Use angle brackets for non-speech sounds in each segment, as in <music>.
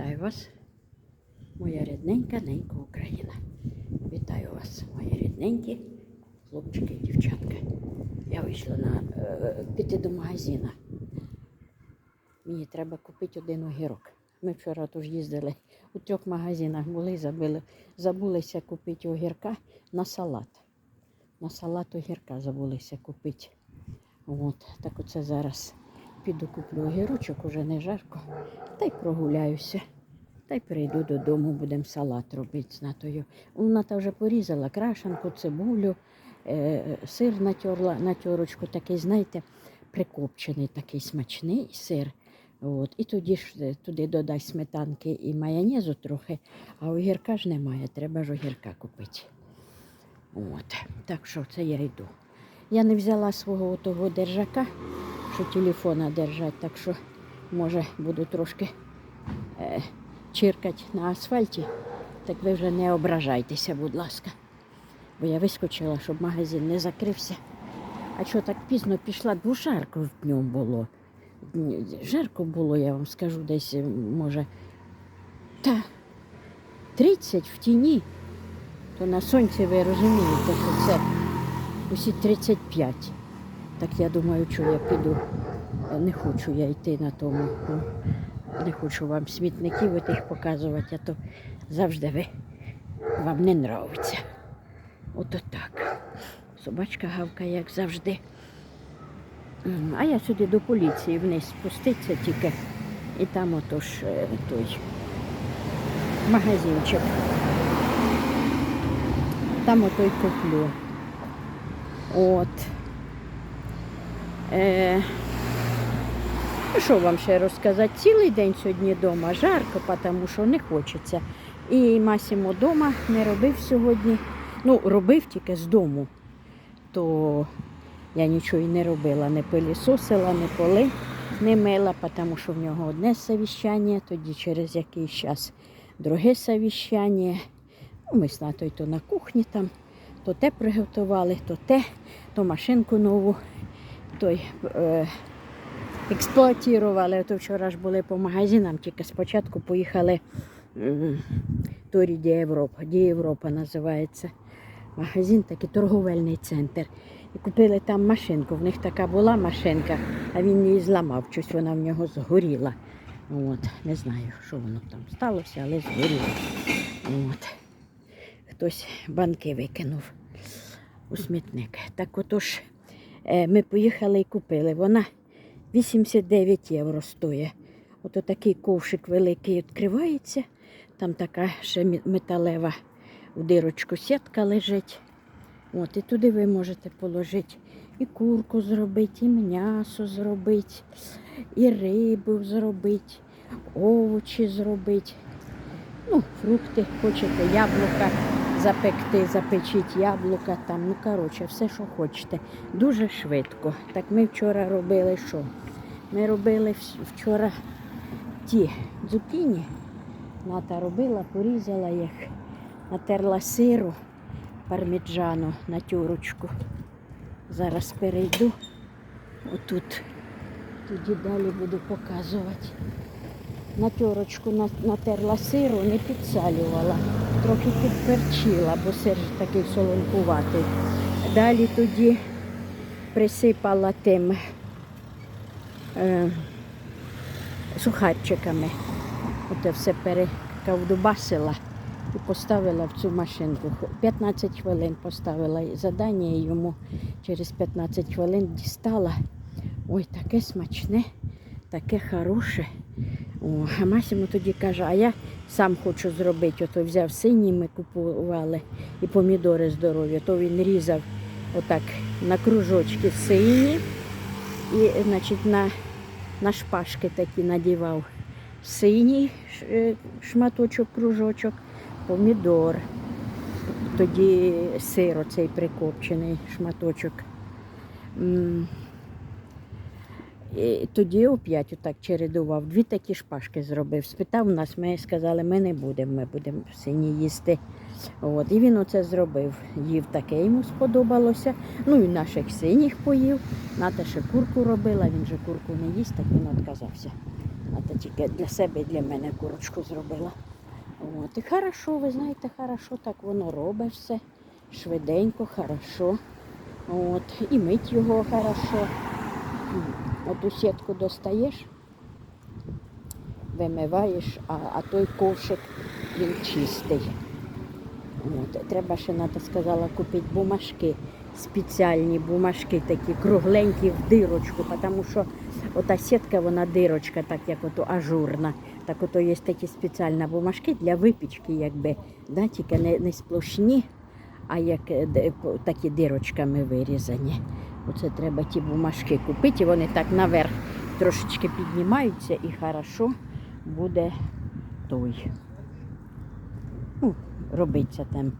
Вітаю вас, моя рідненька ненька Україна. Вітаю вас, мої рідненькі хлопчики і дівчатка. Я вийшла на, е, піти до магазина. Мені треба купити один огірок. Ми вчора тут їздили у трьох магазинах були, забили, забулися купити огірка на салат. На салат огірка забулися купити. От, так оце зараз піду куплю огірочок, уже не жарко, та й прогуляюся. Та й прийду додому, будемо салат робити з натою. Вона та вже порізала крашенку, цибулю, е, сир натерла на терочку, такий, знаєте, прикопчений, такий смачний сир. От. І тоді ж е, туди додай сметанки і майонезу трохи, а огірка ж немає, треба ж огірка купити. От. Так що це я йду. Я не взяла свого того держака, що телефона держать, так що може буду трошки е, чиркати на асфальті. Так ви вже не ображайтеся, будь ласка. Бо я вискочила, щоб магазин не закрився. А що так пізно пішла, бо жарко в ньому було. Жарко було, я вам скажу, десь може. Та 30 в тіні. То на сонці ви розумієте, що це усі 35. Так я думаю, що я піду. Е, Не хочу я йти на тому. ну, Не хочу вам смітників тих показувати, а то завжди ви вам не нравиться. Ото так. Собачка гавкає, як завжди. А я сюди до поліції вниз спуститься тільки. І там отож е, той магазинчик. Там ото й куплю. От. Е, ну, що вам ще розказати? Цілий день сьогодні вдома жарко, тому що не хочеться. І Масімо вдома не робив сьогодні. Ну, робив тільки з дому. То я нічого і не робила, не пилісосила, не поли не мила, тому що в нього одне совіщання, тоді через якийсь час друге совіщання. Ну, Ми з натою то на кухні там, то те приготували, то те, то машинку нову той, е, експлуатували. То вчора ж були по магазинам, тільки спочатку поїхали м, Торі Ді Європа. Ді Європа називається. Магазин такий торговельний центр. І купили там машинку. В них така була машинка, а він її зламав, щось вона в нього згоріла. От, не знаю, що воно там сталося, але згоріло. От. Хтось банки викинув у смітник. Так отож, е, ми поїхали і купили. Вона 89 євро стоїть. Ото такий ковшик великий відкривається. Там така ще металева у дирочку сітка лежить. От, і туди ви можете положити і курку зробити, і м'ясо зробити, і рибу зробити, овочі зробити. Ну, фрукти, хочете, яблука запекти, запечіть яблука там. Ну, коротше, все, що хочете. Дуже швидко. Так ми вчора робили що? Ми робили вчора ті цукіні. Ната робила, порізала їх, натерла сиру парміджану на тюрочку. Зараз перейду. Отут. Тоді далі буду показувати. На тюрочку на- натерла сиру, не підсалювала, трохи підперчила, бо сир такий солонкуватий. Далі тоді присипала тим е, сухарчиками. Оте все перековдубасила і поставила в цю машинку. 15 хвилин поставила задання йому через 15 хвилин дістала. Ой, таке смачне, таке хороше. О, а Масімо тоді каже, а я сам хочу зробити. Ото взяв синій, ми купували і помідори здорові. То він різав отак на кружочки сині і значить, на, на шпажки такі надівав синій е, шматочок, кружочок, помідор. Тоді сир оцей прикопчений шматочок. Тоді оп'ять отак чередував. Дві такі шпажки зробив. Спитав нас, ми сказали, ми не будемо, ми будемо сині їсти. От. І він оце зробив. Їв таке, йому сподобалося. Ну і наших синіх поїв. Ната ще курку робила, він же курку не їсть, так він відказався. А то тільки для себе і для мене курочку зробила. От. І хорошо, ви знаєте, хорошо, так воно робить все. Швиденько, хорошо. От. І мить його хорошо. Оту сітку достаєш, вимиваєш, а, а той ковшик він чистий. От. Треба ще, Ната сказала, купити бумажки, спеціальні бумажки такі кругленькі в дирочку, тому що ота сітка, вона дирочка, так як ото ажурна. Так ото є такі спеціальні бумажки для випічки, якби, да, тільки не, не сплошні, а як е, такі дирочками вирізані. Оце треба ті бумажки купити, і вони так наверх трошечки піднімаються і хорошо буде той. Ну, робиться там.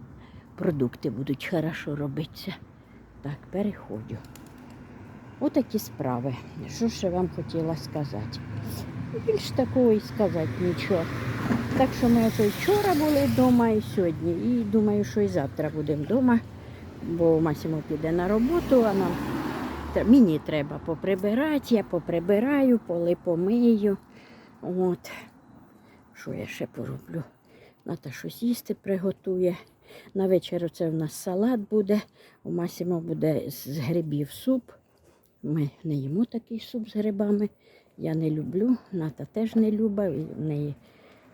Продукти будуть хорошо робитися. Так, переходжу. Отакі справи. Що ще вам хотіла сказати? Більш такого і сказати нічого. Так що ми й вчора були вдома і сьогодні. І думаю, що і завтра будемо вдома, бо Масімо піде на роботу, а нам мені треба поприбирати, я поприбираю, поли помию. От. Що я ще пороблю? Ната щось їсти приготує. На вечір це в нас салат буде. У Масімо буде з грибів суп. Ми не їмо такий суп з грибами. Я не люблю, Ната теж не любить. В неї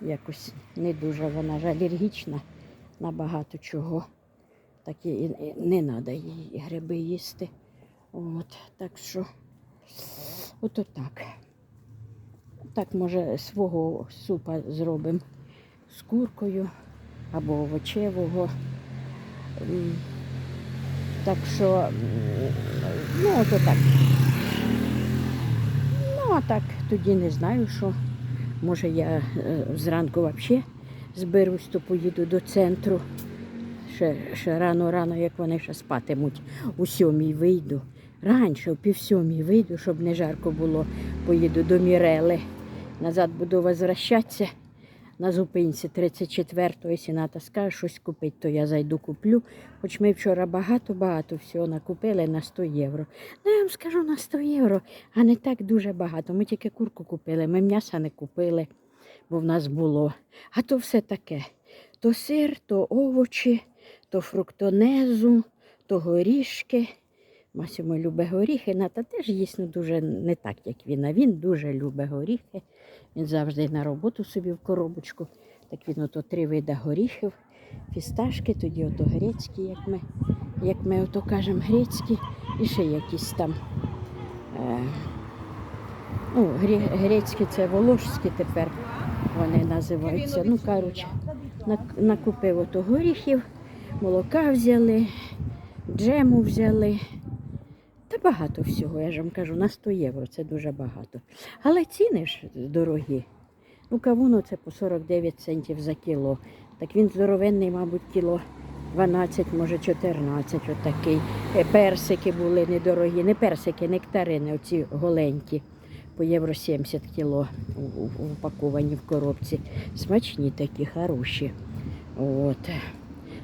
якось не дуже вона ж алергічна на багато чого. Так і і не треба їй гриби їсти. От, так що, ото так. Так, може, свого супа зробимо з куркою або овочевого. Так що, ну, ото так. Ну, а так, тоді не знаю, що. Може, я е, зранку взагалі зберусь, то поїду до центру. Ще рано-рано, як вони ще спатимуть, у сьомій вийду. Раніше, о пів вийду, щоб не жарко було, поїду до Мірели. Назад буду возвращатися на зупинці 34-го, якщо Ната скаже щось купити, то я зайду куплю. Хоч ми вчора багато-багато всього накупили на 100 євро. Ну, я вам скажу на 100 євро, а не так дуже багато. Ми тільки курку купили, ми м'яса не купили, бо в нас було. А то все таке. То сир, то овочі, то фруктонезу, то горішки. Масимо любить горіхи, Ната теж їсть ну, дуже не так, як він, а він дуже любить горіхи. Він завжди на роботу собі в коробочку. Так він ото три види горіхів, фісташки, тоді ото грецькі, як ми, як ми ото кажемо, грецькі, і ще якісь там. Е, ну, грецькі це волошські тепер вони називаються. Ну, коротше, накупив ото горіхів, молока взяли, джему взяли. Та багато всього, я ж вам кажу, на 100 євро це дуже багато. Але ціни ж дорогі. Ну, кавуну це по 49 центів за кіло. Так він здоровенний, мабуть, кіло 12, може 14 отакий. Е, Персики були недорогі. Не персики, нектарини, оці голенькі. По євро 70 кіло упаковані в коробці. Смачні такі, хороші. От.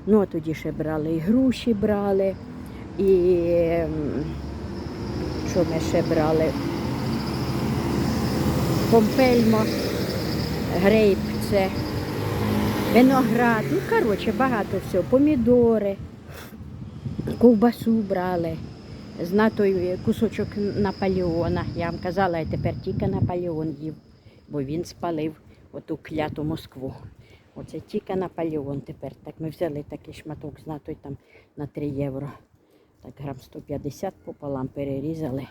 Ну, а тоді ще брали і груші брали, і ем, що ми ще брали? Помпельмо, грейп виноград, ну коротше, багато всього, помідори, ковбасу брали. Зна той кусочок Наполеона. Я вам казала, я тепер тільки Наполеон їв, бо він спалив оту кляту Москву. Оце тільки Наполеон тепер. Так ми взяли такий шматок з той там на 3 євро. Так грам 150 пополам перерізали,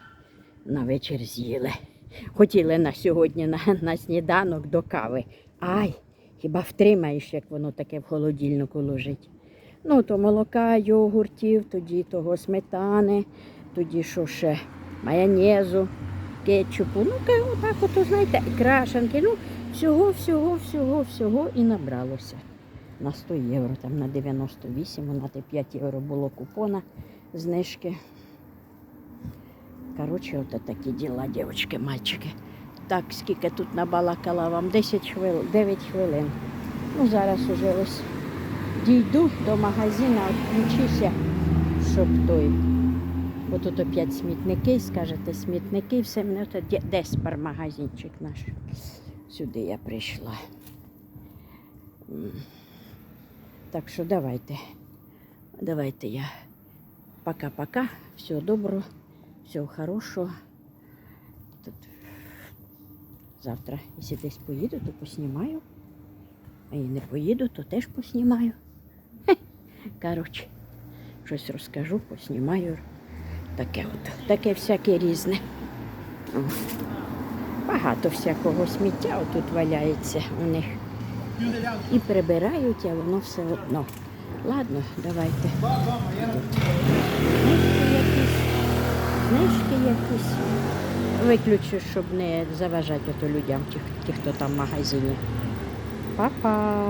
на вечір з'їли. Хотіли на сьогодні на, на сніданок до кави. Ай, хіба втримаєш, як воно таке в холодильнику лежить. Ну, то молока, йогуртів, тоді того сметани, тоді що ще майонезу, кетчупу. Ну, отак от, знаєте, і крашенки. Ну, всього, всього, всього, всього і набралося. На 100 євро, там на 98, на 5 євро було купона знижки. Коротше, от такі діла, дівчатки, мальчики. Так, скільки тут набалакала вам? 10 хвилин, 9 хвилин. Ну, зараз уже ось дійду до магазину, відключуся, щоб той Отут опять смітники, скажете, смітники, все мене то де- десь пармагазинчик наш. Сюди я прийшла. Так що давайте. Давайте я. Пока-пока. Всього доброго, всього хорошого. Тут завтра, якщо десь поїду, то поснімаю. А і не поїду, то теж поснімаю. Хе. <laughs> Щось розкажу, поснімаю. Таке от, таке всяке різне. О. Багато всякого сміття отут валяється у них. І прибирають, а воно все одно. Ладно, давайте. Книжки якісь, книжки якісь. Виключу, щоб не заважати людям, ті, хто там в магазині. Па-па!